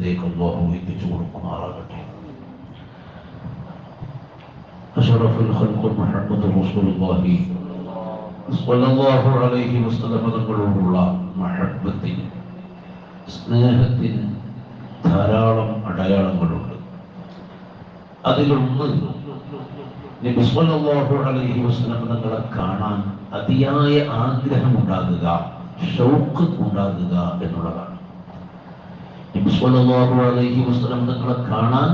ഇതിലേക്ക് അള്ളാഹു എത്തിച്ചു കൊടുക്കുമാറാകട്ടെ أشرف الخلق محمد رسول الله صلى الله عليه وسلم തങ്ങളോടുള്ള മഹബത്തിന് സ്നേഹത്തിന് ധാരാളം അടയാളങ്ങളുണ്ട് അതിലൊന്ന് നബി സല്ലല്ലാഹു അലൈഹി വസല്ലം തങ്ങളെ കാണാൻ അതിയായ ആഗ്രഹമുണ്ടാകുക ഷൗക്ക് ഉണ്ടാകുക എന്നുള്ളതാണ് നബി അലൈഹി വസല്ലം തങ്ങളെ കാണാൻ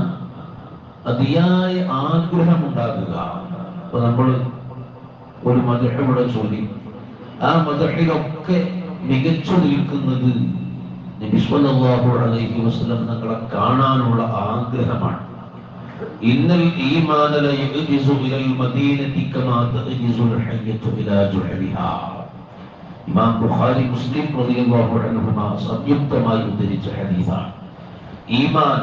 അതിയായ ആഗ്രഹമുണ്ടാകുക. അപ്പൊ നമ്മൾ ഒരു മതഹിവിടെ ചൊല്ലി. ആ മതഹിലൊക്കെ മികച്ചു നിൽക്കുന്നത് നബി സ്വല്ലല്ലാഹു അലൈഹി വസല്ലം തങ്ങളെ കാണാനുള്ള ആഗ്രഹമാണ്. ഇന്നൽ ഈമാന ലയഗ്ജിസു ഇലൽ മദീനതി കമാ തഗ്ജിസുൽ ഹയ്യത്തു ഇലാ ജുഹരിഹാ ഇമാം ബുഖാരി മുസ്ലിം റളിയല്ലാഹു അൻഹുമ സംയുക്തമായി ഉദ്ധരിച്ച ഹദീസാണ്. ഈമാൻ.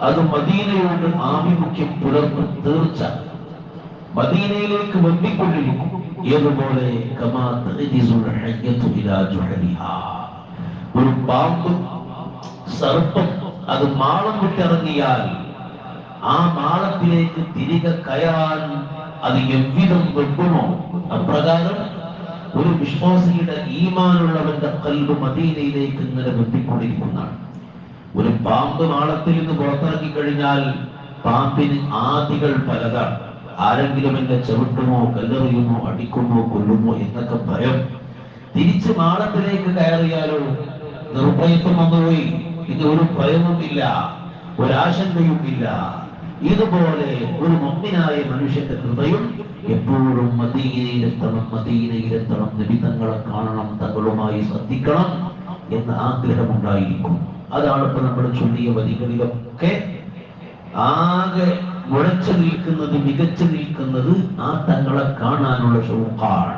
അത് മദീനയോട് ആഭിമുഖ്യം പുലർത്തും തീർച്ച. മദീനയിലേക്ക് ജുഹരിഹാ ഒരു പാമ്പ് സർപ്പം അത് മാളം വിട്ടിറങ്ങിയാൽ ആ മാളത്തിലേക്ക് തിരികെ കയറാൻ അത് എவ்விധം വെക്കുമോ? അപ്രകാരം ഒരു വിശ്വാസിയുടെ ഈമാനുള്ളവന്റെ കൽബ് മദീനയിലേക്ക് ഇങ്ങനെ വെട്ടിക്കൊണ്ടിരിക്കുന്നതാണ് ഒരു പാമ്പ് മാളത്തിൽ നിന്ന് പുറത്തിറക്കി കഴിഞ്ഞാൽ പാമ്പിന് ആദികൾ പലതാണ്. ആരെങ്കിലും എന്നെ ചവിട്ടുമോ കല്ലെറിയുമോ അടിക്കുമോ കൊല്ലുമോ എന്നൊക്കെ ഭയം. തിരിച്ച് മാളത്തിലേക്ക് കയറിയാലോ നിർഭയത്വം വന്നുപോയി. ഇത് ഒരു ഭയവുമില്ല ഒരാശങ്കയുമില്ല. ഇതുപോലെ ഒരു മമ്മിനായ മനുഷ്യന്റെ ഹൃദയം എപ്പോഴും മദീനയിലെത്തണം മദീനയിലെത്തണം. നിബിതങ്ങളെ കാണണം തങ്ങളുമായി ശ്രദ്ധിക്കണം എന്ന ആഗ്രഹമുണ്ടായിരിക്കും. അതാണ് ഇപ്പൊ നമ്മൾ ചൊല്ലിയ വരികളിലൊക്കെ ആകെ മുഴച്ചു നിൽക്കുന്നത് മികച്ചു നിൽക്കുന്നത് ആ തങ്ങളെ കാണാനുള്ള ഷൗക്കാണ്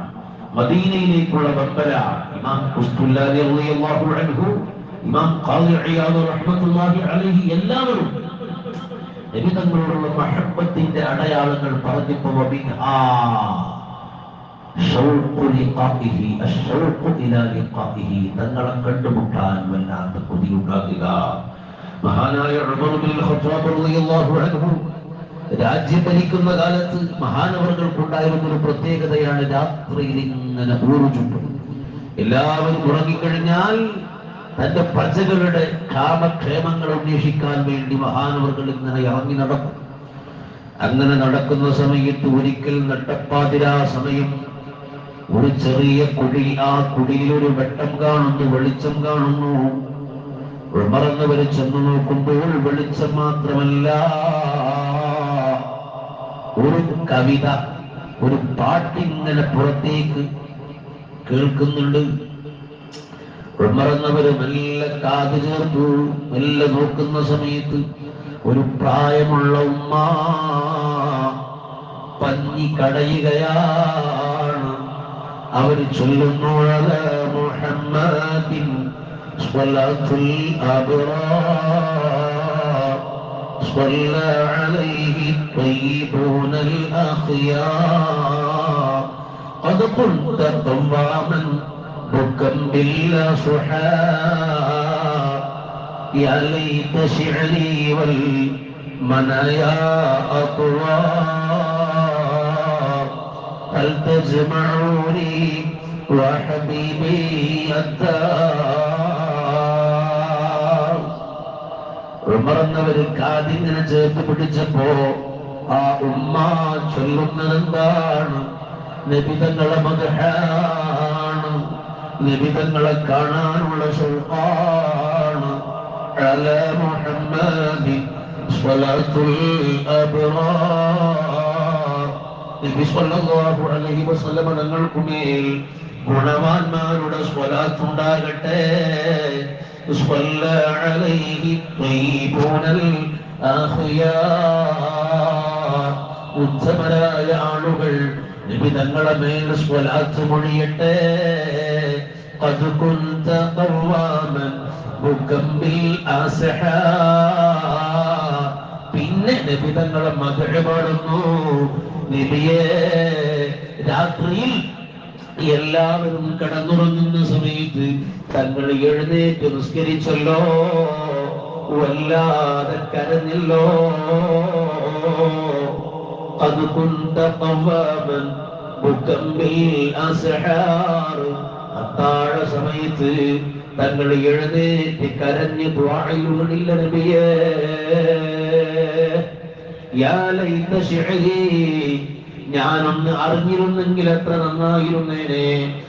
മദീനയിലേക്കുള്ള ബമ്പര ഇമാം അൻഹു ഇമാം അലൈഹി എല്ലാവരും നബി തങ്ങളോടുള്ള മഹബത്തിന്റെ അടയാളങ്ങൾ പറഞ്ഞപ്പോ തങ്ങളെ കണ്ടുമുട്ടാൻ വല്ലാത്ത മഹാനായ ബിൻ റളിയല്ലാഹു അൻഹു രാജ്യം ഭരിക്കുന്ന കാലത്ത് മഹാനവർകൾക്കുണ്ടായിരുന്ന ഒരു പ്രത്യേകതയാണ് രാത്രിയിൽ ഇങ്ങനെ ഊർജുണ്ടും എല്ലാവരും ഉറങ്ങിക്കഴിഞ്ഞാൽ തന്റെ പ്രജകളുടെ ക്ഷാമക്ഷേമങ്ങൾ അന്വേഷിക്കാൻ വേണ്ടി മഹാനവർകൾ ഇങ്ങനെ ഇറങ്ങി നടക്കും. അങ്ങനെ നടക്കുന്ന സമയത്ത് ഒരിക്കൽ നട്ടപ്പാതിരാ സമയം ഒരു ചെറിയ കുടി ആ കുടിയിൽ ഒരു വെട്ടം കാണുന്നു വെളിച്ചം കാണുന്നു. ഉമറന്നവര് ചെന്നു നോക്കുമ്പോൾ വെളിച്ചം മാത്രമല്ല ഒരു കവിത ഒരു പാട്ടിങ്ങനെ പുറത്തേക്ക് കേൾക്കുന്നുണ്ട്. ഉമറന്നവര് നല്ല കാത് ചേർത്തു നല്ല നോക്കുന്ന സമയത്ത് ഒരു പ്രായമുള്ള ഉമ്മ പഞ്ഞി കടയുകയാണ് അവർ ചൊല്ലുന്നു അല മുഹമ്മദിൻ സ്വലാത്തുൽ അബ്റാർ صلى عليه الطيبون الأخيار قد كنت قواما بكا بلا صحاب يا ليت شعري والمنايا أطوار هل تجمعوني وحبيبي الدار ഉമർന്നവര് കാതിങ്ങനെ ചേർത്ത് പിടിച്ചപ്പോ ആ ഉമ്മ ചൊല്ലുന്നത് എന്താണ് നബിതങ്ങളെ മകഹാണ് നബിതങ്ങളെ കാണാനുള്ള ഷൗഖാണ് അല മുഹമ്മദി സ്വലാത്തുൽ അബ്റാർ നബി സ്വല്ലല്ലാഹു അലൈഹി വസല്ലമ തങ്ങൾക്കുമേൽ ഗുണവാന്മാരുടെ സ്വലാത്ത് ഉണ്ടാകട്ടെ صلى عليه الطيبون الأخيار ഉത്തമരായ ആളുകൾ നബി തങ്ങളെ മേൽ സ്വലാത്ത് മൊഴിയട്ടെ قد كنت قواما بكا بالأسحار പിന്നെ നബി തങ്ങളെ മകൾ പാടുന്നു നിധിയെ രാത്രിയിൽ എല്ലാവരും കടന്നുറങ്ങുന്ന സമയത്ത് തങ്ങൾ എഴുന്നേറ്റ് നിസ്കരിച്ചല്ലോ. വല്ലാതെ കരഞ്ഞല്ലോ. അത് കുണ്ട പവാമൻ അത്താഴ സമയത്ത് തങ്ങൾ എഴുന്നേറ്റ് കരഞ്ഞ് ദ്വാഴയിലൂടെ നബിയേ. ഞാനൊന്ന് അറിഞ്ഞിരുന്നെങ്കിൽ എത്ര നന്നായിരുന്നേനെ.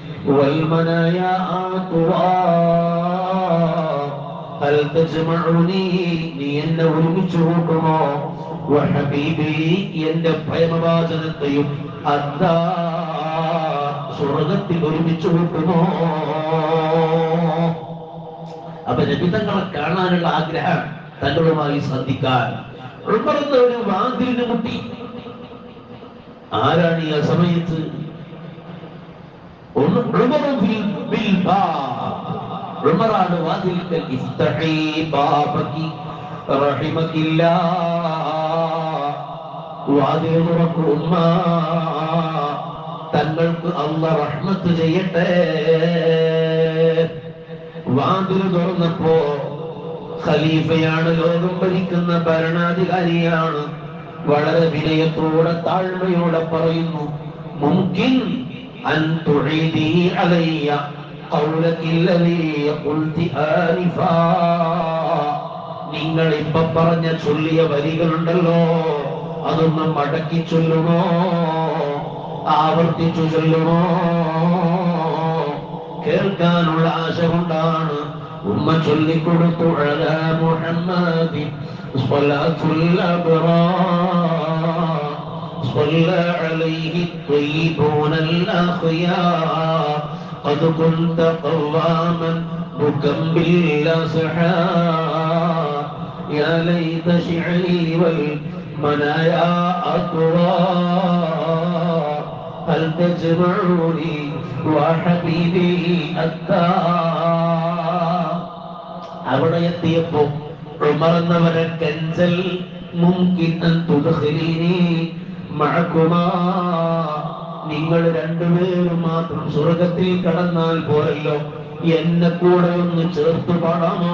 നീ എന്നെ ഒരുമിച്ച് കൂട്ടുമോ? എന്റെ പ്രേമവാചനത്തെയും അതാ സ്വർഗത്തിൽ ഒരുമിച്ച് കൂട്ടുമോ? അപ്പൊ രവിതങ്ങളെ കാണാനുള്ള ആഗ്രഹം തങ്ങളുമായി ശ്രദ്ധിക്കാൻ ഉൾപ്പെടുന്ന ഒരു വാതിലിന് മുട്ടി. ആരാണ് ഈ സമയത്ത് തങ്ങൾക്ക് അല്ല റഹ്മത്ത് ചെയ്യട്ടെ. വാതിൽ തുറന്നപ്പോ ഖലീഫയാണ് ലോകം ഭരിക്കുന്ന ഭരണാധികാരിയാണ്. വളരെ വിനയത്തോടെ താഴ്മയോടെ പറയുന്നു മുംകിൻ നിങ്ങൾ ഇപ്പൊ പറഞ്ഞ ചൊല്ലിയ വരികളുണ്ടല്ലോ അതൊന്ന് മടക്കി ചൊല്ലണോ ആവർത്തിച്ചു ചൊല്ലണോ കേൾക്കാനുള്ള ആശ കൊണ്ടാണ് ഉമ്മ ചൊല്ലിക്കൊടുത്തു അലാ മുഹമ്മദി സ്വലാത്തുൽ അബ്റാർ صلى عليه الطيبون الأخيار قد كنت قواما بكا بالأسحار يا ليت شعري والمنايا أطوار هل تجمعني وحبيبي الدار അവിടെ എത്തിയപ്പോ ഉമർ കെഞ്ചൽ നിങ്ങൾ രണ്ടുപേരും മാത്രം സ്വർഗത്തിൽ കടന്നാൽ പോരല്ലോ. എന്നെ കൂടെ ഒന്ന് ചേർത്ത് പാടാമോ?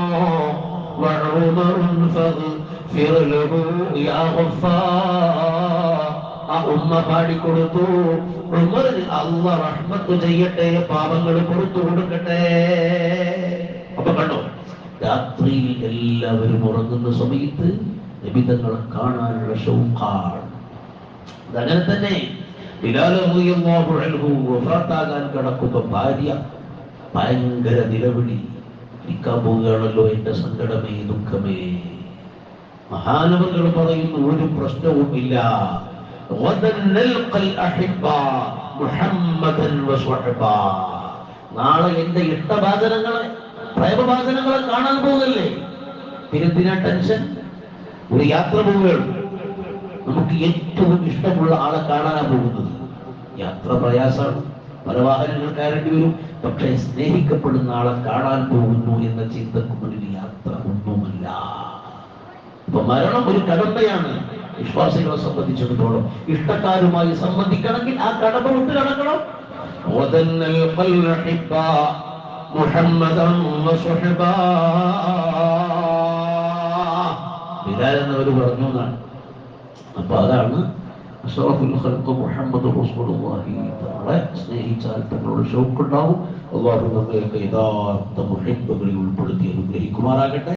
ആ ഉമ്മ പാടിക്കൊടുത്തു. റഹ്മത്ത് ചെയ്യട്ടെ പാപങ്ങൾ പുറത്തു കൊടുക്കട്ടെ. അപ്പൊ കണ്ടോ? രാത്രിയിൽ എല്ലാവരും ഉറങ്ങുന്ന സമയത്ത് നിബിധങ്ങളെ കാണാനുള്ള ഷൗക്കാണ് അതങ്ങനെ തന്നെ വഫാത്താകാൻ കിടക്കുന്ന ഭാര്യ ഭയങ്കര നിലവിളി. ഇരിക്കാൻ പോവുകയാണല്ലോ എന്റെ സങ്കടമേ ദുഃഖമേ. മഹാനവങ്ങൾ പറയുന്ന ഒരു പ്രശ്നവും ഇല്ല നാളെ എന്റെ ഇഷ്ടപാചനങ്ങളെ പ്രേമഭാസനങ്ങളെ കാണാൻ പോകുന്നില്ലേ? പിന്നെന്തിനാ ടെൻഷൻ? ഒരു യാത്ര പോവുകയാണ് നമുക്ക് ഏറ്റവും ഇഷ്ടമുള്ള ആളെ കാണാനാണ് പോകുന്നത്. യാത്ര പ്രയാസമാണ്. പല വാഹനങ്ങൾ കയറേണ്ടി വരും. പക്ഷേ സ്നേഹിക്കപ്പെടുന്ന ആളെ കാണാൻ പോകുന്നു എന്ന ചിന്തക്ക് മുന്നിൽ യാത്ര ഒന്നുമല്ല. ഇപ്പൊ മരണം ഒരു കടമ്പയാണ് വിശ്വാസികളെ സംബന്ധിച്ചിടത്തോളം. ഇഷ്ടക്കാരുമായി സംബന്ധിക്കണമെങ്കിൽ ആ കടമ്പ വിട്ട് കടക്കണം. محمدا وصحبا ബിലാൽ എന്നവർ പറഞ്ഞു എന്നാണ് അപ്പൊ അതാണ് അഷ്റഫുൽ ഖൽഖ് മുഹമ്മദ് റസൂലുള്ളാഹി തങ്ങളെ സ്നേഹിച്ചാൽ തങ്ങളുടെ ഷൗക്കുണ്ടാവും അള്ളാഹു നമ്മയൊക്കെ യഥാർത്ഥ മുഹിബുകളിൽ ഉൾപ്പെടുത്തി അനുഗ്രഹിക്കുമാറാകട്ടെ